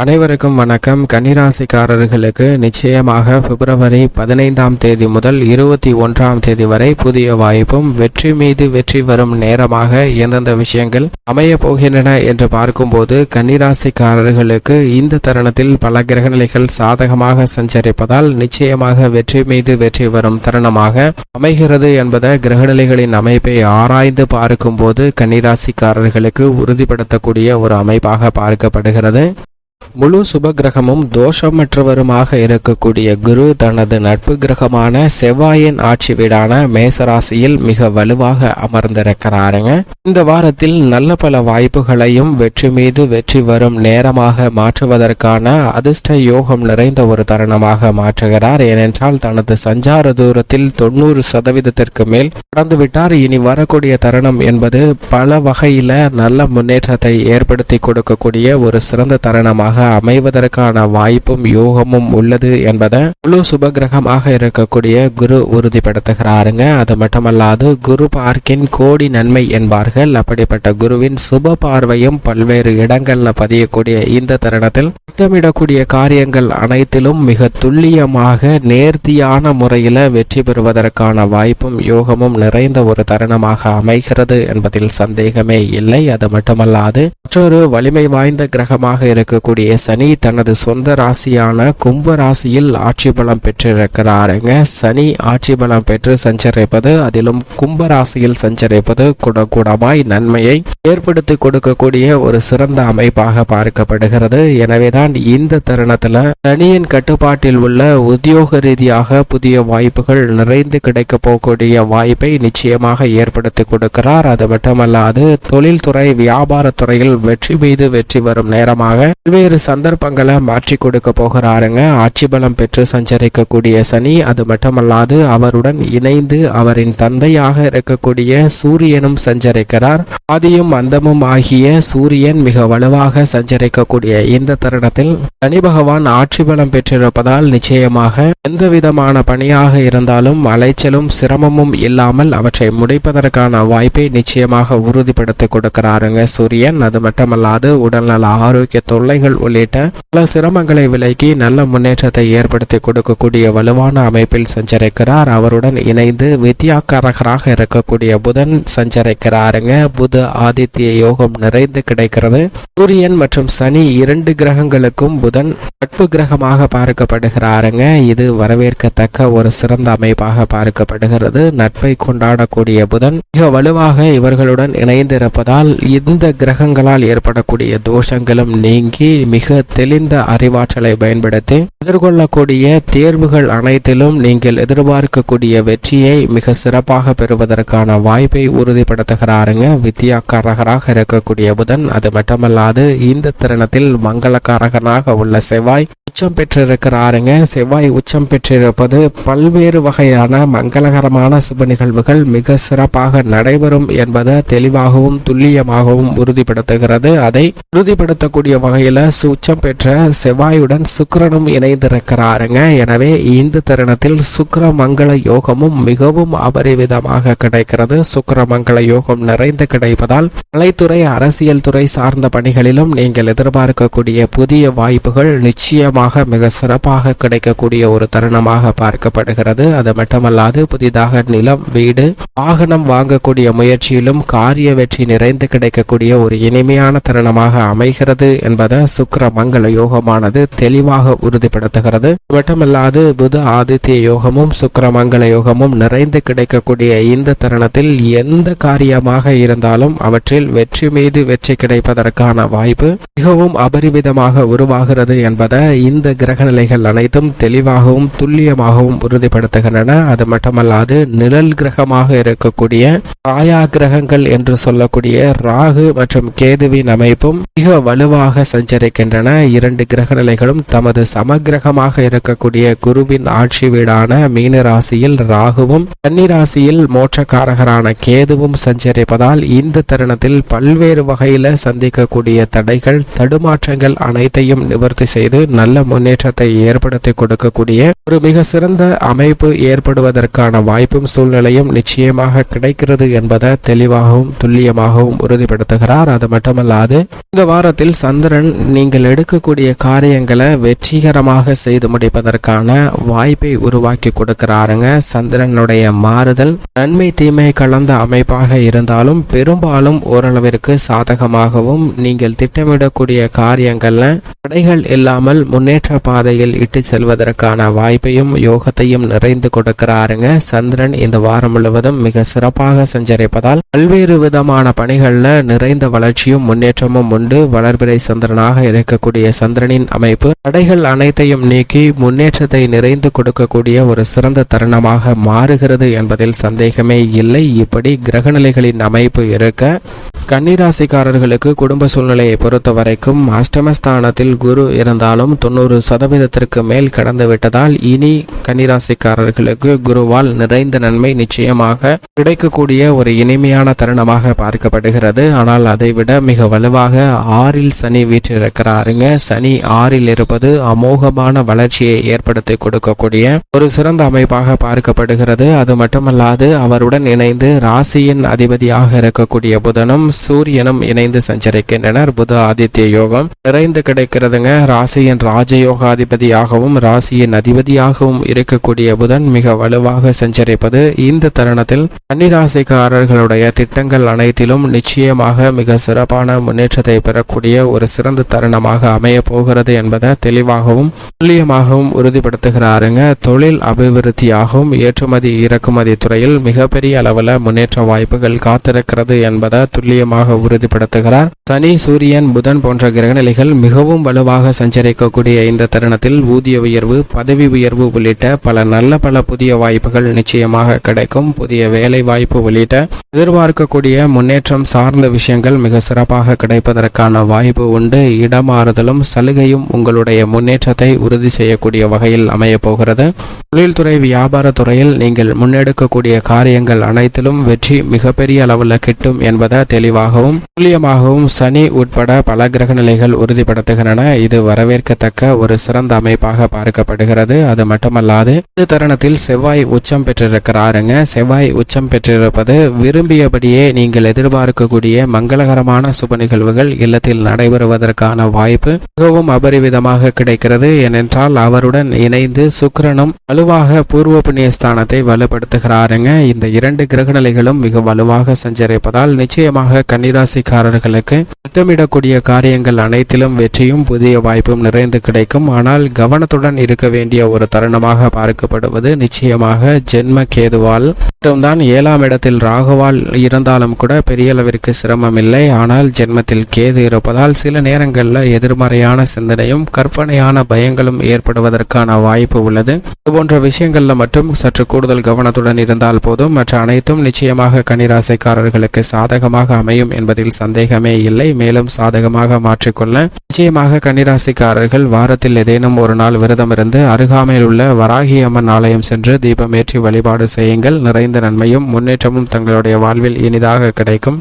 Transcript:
அனைவருக்கும் வணக்கம். கன்னிராசிக்காரர்களுக்கு நிச்சயமாக பிப்ரவரி பதினைந்தாம் தேதி முதல் இருபத்தி ஒன்றாம் தேதி வரை புதிய வாய்ப்பும் வெற்றி மீது வெற்றி வரும் நேரமாக எந்தெந்த விஷயங்கள் அமைய போகின்றன என்று பார்க்கும்போது கன்னிராசிக்காரர்களுக்கு இந்த தருணத்தில் பல கிரகநிலைகள் சாதகமாக சஞ்சரிப்பதால் நிச்சயமாக வெற்றி மீது வெற்றி வரும் தருணமாக அமைகிறது என்பதை கிரகநிலைகளின் அமைப்பை ஆராய்ந்து பார்க்கும்போது கன்னிராசிக்காரர்களுக்கு உறுதிப்படுத்தக்கூடிய ஒரு அமைப்பாக பார்க்கப்படுகிறது. முழு சுப கிரகமும் தோஷமற்றவருமாக இருக்கக்கூடிய குரு தனது நட்பு கிரகமான செவ்வாயின் ஆட்சி வீடான மேசராசியில் மிக வலுவாக அமர்ந்திருக்கிறாருங்க. இந்த வாரத்தில் நல்ல பல வாய்ப்புகளையும் வெற்றி மீது வெற்றி வரும் நேரமாக மாற்றுவதற்கான அதிர்ஷ்ட யோகம் நிறைந்த ஒரு தருணமாக மாற்றுகிறார். ஏனென்றால் தனது சஞ்சார தூரத்தில் தொண்ணூறு சதவீதத்திற்கு மேல் கடந்துவிட்டார். இனி வரக்கூடிய தருணம் என்பது பல வகையில நல்ல முன்னேற்றத்தை ஏற்படுத்தி கொடுக்கக்கூடிய ஒரு சிறந்த தருணமாக கிரகமாக அமைவதற்கான வாய்ப்பும் யோகமும் உள்ளது என்பதை முழு சுபகிரகமாக இருக்கக்கூடிய குரு உறுதிப்படுத்துகிறாருங்க. அது மட்டுமல்லாது குரு பார்க்கின் கோடி நன்மை என்பார்கள். அப்படிப்பட்ட குருவின் சுப பார்வையும் பல்வேறு இடங்கள்ல பதியக்கூடிய இந்த தருணத்தில் திட்டமிடக்கூடிய காரியங்கள் அனைத்திலும் மிக துல்லியமாக நேர்த்தியான முறையில் வெற்றி பெறுவதற்கான வாய்ப்பும் யோகமும் நிறைந்த ஒரு தருணமாக அமைகிறது என்பதில் சந்தேகமே இல்லை. அது மட்டுமல்லாது மற்றொரு வலிமை வாய்ந்த கிரகமாக இருக்கக்கூடிய சனி தனது சொந்த ராசியான கும்ப ராசியில் ஆட்சி பலம் பெற்றிருக்கிறாருங்க. சனி ஆட்சி பலம் பெற்று சஞ்சரிப்பது அதிலும் கும்ப ராசியில் சஞ்சரிப்பது குடகுடமாய் நன்மையை ஏற்படுத்தி கொடுக்கக்கூடிய ஒரு சிறந்த அமைப்பாக பார்க்கப்படுகிறது. எனவேதான் இந்த தருணத்துல சனியின் கட்டுப்பாட்டில் உள்ள உத்தியோக ரீதியாக புதிய வாய்ப்புகள் நிறைந்து கிடைக்க போகக்கூடிய வாய்ப்பை நிச்சயமாக ஏற்படுத்தி கொடுக்கிறார். அது மட்டுமல்லாது தொழில்துறை வியாபாரத்துறையில் வெற்றி மீது வெற்றி வரும் நேரமாக பல்வேறு சந்தர்ப்பங்களை மாற்றி கொடுக்க போகிறாருங்க. ஆட்சி பலம் பெற்று சஞ்சரிக்கக்கூடிய சனி அது மட்டுமல்லாது அவருடன் இணைந்து அவரின் தந்தையாக இருக்கக்கூடிய சூரியனும் சஞ்சரிக்கிறார். ஆதியும் அந்தமும் ஆகிய சூரியன் மிக வலுவாக சஞ்சரிக்கக்கூடிய இந்த தருணத்தில் சனி பகவான் ஆட்சி பலம் பெற்றிருப்பதால் நிச்சயமாக எந்த விதமான பணியாக இருந்தாலும் அலைச்சலும் சிரமமும் இல்லாமல் அவற்றை முடிப்பதற்கான வாய்ப்பை நிச்சயமாக உறுதிப்படுத்தி கொடுக்கிறாருங்க சூரியன். அது மட்டுமல்லாது உடல்நல ஆரோக்கிய தொல்லைகள் உள்ளிட்ட பல சிரமங்களை விலக்கி நல்ல முன்னேற்றத்தை ஏற்படுத்தி கொடுக்கக்கூடிய வலுவான அமைப்பில் சஞ்சரிக்கிறார். அவருடன் இணைந்து வித்யாக்காரகராக இருக்கக்கூடிய புதன் சஞ்சரிக்கிறாருங்க. புத ஆதித்ய யோகம் நிறைந்து கிடைக்கிறது. சூரியன் மற்றும் சனி இரண்டு கிரகங்களுக்கும் புதன் நட்பு கிரகமாக பார்க்கப்படுகிறாருங்க. இது வரவேற்கத்தக்க ஒரு சிறந்த அமைப்பாக பார்க்கப்படுகிறது. நட்பை கொண்டாடக்கூடிய புதன் மிக வலுவாக இவர்களுடன் இணைந்திருப்பதால் இந்த கிரகங்களால் ஏற்படக்கூடிய தோஷங்களும் நீங்கி மிக தெளிந்த அறிவாற்றலை பயன்படுத்தி எதிர்கொள்ளக்கூடிய தேர்வுகள் அனைத்திலும் நீங்கள் எதிர்பார்க்கக்கூடிய வெற்றியை மிக சிறப்பாக பெறுவதற்கான வாய்ப்பை உறுதிப்படுத்துகிறாருங்க. வித்யாக்காரகராக இருக்கக்கூடிய புதன் அது மட்டுமல்லாது இந்த தருணத்தில் மங்களக்காரகனாக உள்ள செவ்வாய் உச்சம் பெற்றிருக்கிறாருங்க. செவ்வாய் உச்சம் பெற்றிருப்பது பல்வேறு வகையான மங்களகரமான சுப நிகழ்வுகள் மிக சிறப்பாக நடைபெறும் என்பதை தெளிவாகவும் துல்லியமாகவும் உறுதிப்படுத்துகிறது. அதை உறுதிப்படுத்தக்கூடிய வகையில உச்சம் பெற்ற செவ்வாயுடன் சுக்கிரனும் இணைந்திருக்கிறாருங்க. எனவே இந்த தருணத்தில் சுக்கிர மங்கள யோகமும் மிகவும் அபரிவிதமாக கிடைக்கிறது. சுக்கிர மங்கள யோகம் நிறைந்து கிடைப்பதால் கலைத்துறை அரசியல் துறை சார்ந்த பணிகளிலும் நீங்கள் எதிர்பார்க்கக்கூடிய புதிய வாய்ப்புகள் நிச்சயமாக மிக சிறப்பாக கிடைக்கக்கூடிய ஒரு தருணமாக பார்க்கப்படுகிறது. அது மட்டுமல்லாது புதிதாக நிலம் வீடு வாகனம் வாங்கக்கூடிய முயற்சியிலும் காரிய வெற்றி நிறைந்து கிடைக்கக்கூடிய ஒரு இனிமையான தருணமாக அமைகிறது என்பதை சுக்கர மங்கள யோகமானது தெளிவாக உறுதிப்படுத்துகிறது. மட்டுமல்லாது புத ஆதித்ய யோகமும் சுக்கர மங்கள யோகமும் நிறைந்து கிடைக்கக்கூடிய இந்த தருணத்தில் எந்த காரியமாக இருந்தாலும் அவற்றில் வெற்றி மீது வெற்றி கிடைப்பதற்கான வாய்ப்பு மிகவும் அபரிவிதமாக உருவாகிறது என்பதை இந்த கிரக நிலைகள் அனைத்தும் தெளிவாகவும் துல்லியமாகவும் உறுதிப்படுத்துகின்றன. அது மட்டுமல்லாது நிழல் கிரகமாக இருக்கக்கூடிய ராயா கிரகங்கள் என்று சொல்லக்கூடிய ராகு மற்றும் கேதுவின் அமைப்பும் மிக வலுவாக இருக்கின்றன. இரண்டு கிரக நிலைகளும் தமது சமகிரகமாக இருக்கக்கூடிய குருவின் ஆட்சி வீடான மீன ராசியில் ராகுவும் கன்னி ராசியில் மோட்சக்காரகரான கேதுவும் சஞ்சரிப்பதால் இந்த தருணத்தில் பல்வேறு வகையில சந்திக்கக்கூடிய தடைகள் தடுமாற்றங்கள் அனைத்தையும் நிவர்த்தி செய்து நல்ல முன்னேற்றத்தை ஏற்படுத்தி கொடுக்கக்கூடிய ஒரு மிக சிறந்த அமைப்பு ஏற்படுவதற்கான வாய்ப்பும் சூழ்நிலையும் நிச்சயமாக கிடைக்கிறது என்பதை தெளிவாகவும் துல்லியமாகவும் உறுதிப்படுத்துகிறார். அது மட்டுமல்லாது இந்த வாரத்தில் சந்திரன் நீங்கள் எடுக்கக்கூடிய காரியங்களை வெற்றிகரமாக செய்து முடிப்பதற்கான வாய்ப்பை உருவாக்கி கொடுக்கிறாருங்க. சந்திரனுடைய மாறுதல் நன்மை தீமை கலந்த அமைப்பாக இருந்தாலும் பெரும்பாலும் ஓரளவிற்கு சாதகமாகவும் நீங்கள் திட்டமிடக்கூடிய காரியங்கள்ல தடைகள் இல்லாமல் முன்னேற்ற பாதையில் இட்டு செல்வதற்கான வாய்ப்பையும் யோகத்தையும் நிறைந்து கொடுக்கிறாருங்க. சந்திரன் இந்த வாரம் முழுவதும் மிக சிறப்பாக சஞ்சரிப்பதால் பல்வேறு விதமான பணிகள்ல நிறைந்த வளர்ச்சியும் முன்னேற்றமும் உண்டு. வளர்பிறை சந்திரனாக இருக்கக்கூடிய சந்திரனின் அமைப்பு தடைகள் அனைத்தையும் நீக்கி முன்னேற்றத்தை நிறைந்து கொடுக்கக்கூடிய ஒரு சிறந்த தருணமாக மாறுகிறது என்பதில் சந்தேகமே இல்லை. இப்படி கிரகநிலைகளின் அமைப்பு இருக்க கன்னிராசிக்காரர்களுக்கு குடும்ப சூழ்நிலையை பொறுத்த வரைக்கும் அஷ்டமஸ்தானத்தில் குரு இருந்தாலும் தொண்ணூறு சதவீதத்திற்கு மேல் கடந்து விட்டதால் இனி கன்னிராசிக்காரர்களுக்கு குருவால் நிறைந்த நன்மை நிச்சயமாக கிடைக்கக்கூடிய ஒரு இனிமையான தருணமாக பார்க்கப்படுகிறது. ஆனால் அதைவிட மிக வலுவாக ஆறில் சனி வீற்றிருக்கிறாருங்க. சனி ஆறில் இருப்பது அமோகமான வளர்ச்சியை ஏற்படுத்தி கொடுக்கக்கூடிய ஒரு சிறந்த அமைப்பாக பார்க்கப்படுகிறது. அது மட்டுமல்லாது அவருடன் இணைந்து ராசியின் அதிபதியாக இருக்கக்கூடிய புதனும் சூரியனும் இணைந்து சஞ்சரிக்கின்றனர். புத ஆதித்ய யோகம் நிறைந்து கிடைக்கிறதுங்க. ராசியின் ராஜயோகாதிபதியாகவும் ராசியின் அதிபதியாகவும் இருக்கக்கூடிய புதன் மிக வலுவாக சஞ்சரிப்பது இந்த தருணத்தில் கன்னிராசிக்காரர்களுடைய திட்டங்கள் அனைத்திலும் நிச்சயமாக மிக சிறப்பான முன்னேற்றத்தை பெறக்கூடிய ஒரு சிறந்த தருணமாக அமைய போகிறது என்பதை தெளிவாகவும் துல்லியமாகவும் உறுதிப்படுத்துகிறாருங்க. தொழில் அபிவிருத்தியாகவும் ஏற்றுமதி இறக்குமதி துறையில் மிகப்பெரிய அளவில் முன்னேற்ற வாய்ப்புகள் காத்திருக்கிறது என்பதை துல்லியமாக உறுதிப்படுத்துகிறார். சனி சூரியன் புதன் போன்ற கிரகநிலைகள் மிகவும் வலுவாக சஞ்சரிக்கக்கூடிய இந்த தருணத்தில் ஊதிய உயர்வு பதவி உயர்வு உள்ளிட்ட பல நல்ல பல புதிய வாய்ப்புகள் நிச்சயமாக கிடைக்கும். புதிய வேலை வாய்ப்பு உள்ளிட்ட எதிர்பார்க்கக்கூடிய முன்னேற்றம் சார்ந்த விஷயங்கள் மிக சிறப்பாக கிடைப்பதற்கான வாய்ப்பு உண்டு. இடமாறுதலும் சலுகையும் உங்களுடைய முன்னேற்றத்தை உறுதி செய்யக்கூடிய வகையில் அமையப்போகிறது. தொழில்துறை வியாபார துறையில் நீங்கள் முன்னெடுக்கக்கூடிய காரியங்கள் அனைத்திலும் வெற்றி மிகப்பெரிய அளவில் கிட்டும் என்பதை தெளிவாகவும் துல்லியமாகவும் சனி உட்பட பல கிரக நிலைகள் உறுதிப்படுத்துகின்றன. இது வரவேற்கத்தக்க ஒரு சிறந்த அமைப்பாக பார்க்கப்படுகிறது. அது மட்டுமல்ல மட்டுமல்லாது இந்த தருணத்தில் செவ்வாய் உச்சம் பெற்றிருக்கிறாருங்க. செவ்வாய் உச்சம் பெற்றிருப்பது விரும்பியபடியே நீங்கள் எதிர்பார்க்கக்கூடிய மங்களகரமான சுப நிகழ்வுகள் இல்லத்தில் நடைபெறுவதற்கான வாய்ப்பு மிகவும் அபரிவிதமாக கிடைக்கிறது. ஏனென்றால் அவருடன் இணைந்து சுக்கிரனும் வலுவாக பூர்வ புண்ணியஸ்தானத்தை வலுப்படுத்துகிறாருங்க. இந்த இரண்டு கிரகநிலைகளும் மிக வலுவாக சஞ்சரிப்பதால் நிச்சயமாக கன்னிராசிக்காரர்களுக்கு திட்டமிடக்கூடிய காரியங்கள் அனைத்திலும் வெற்றியும் புதிய வாய்ப்பும் நிறைந்து கிடைக்கும். ஆனால் கவனத்துடன் இருக்க வேண்டிய ஒரு தருணமாக பார்க்கப்படுவது நிச்சயமாக ஜென்ம கேதுவால். மட்டும்தான் ஏழாம் இடத்தில் ராகுவால் இருந்தாலும் கூட பெரிய அளவிற்கு சிரமம் இல்லை ஆனால் ஜென்மத்தில் கேது இருப்பதால் சில நேரங்களில் எதிர்மறையான சிந்தனையும் கற்பனையான பயங்களும் ஏற்படுவதற்கான வாய்ப்பு உள்ளது. இதுபோன்ற விஷயங்களில் மட்டும் சற்று கூடுதல் கவனத்துடன் இருந்தால் போதும். மற்ற அனைத்தும் நிச்சயமாக கனிராசைக்காரர்களுக்கு சாதகமாக அமையும் என்பதில் சந்தேகமே இல்லை. மேலும் சாதகமாக மாற்றிக்கொள்ள நிச்சயமாக கன்னிராசிக்காரர்கள் வாரத்தில் ஏதேனும் ஒரு நாள் விரதம் இருந்து அருகாமையில் உள்ள வராகி அம்மன் ஆலயம் சென்று தீபமேற்றி வழிபாடு செய்யுங்கள். நிறைந்த நன்மையும் முன்னேற்றமும் தங்களுடைய வாழ்வில் இனிதாக கிடைக்கும்.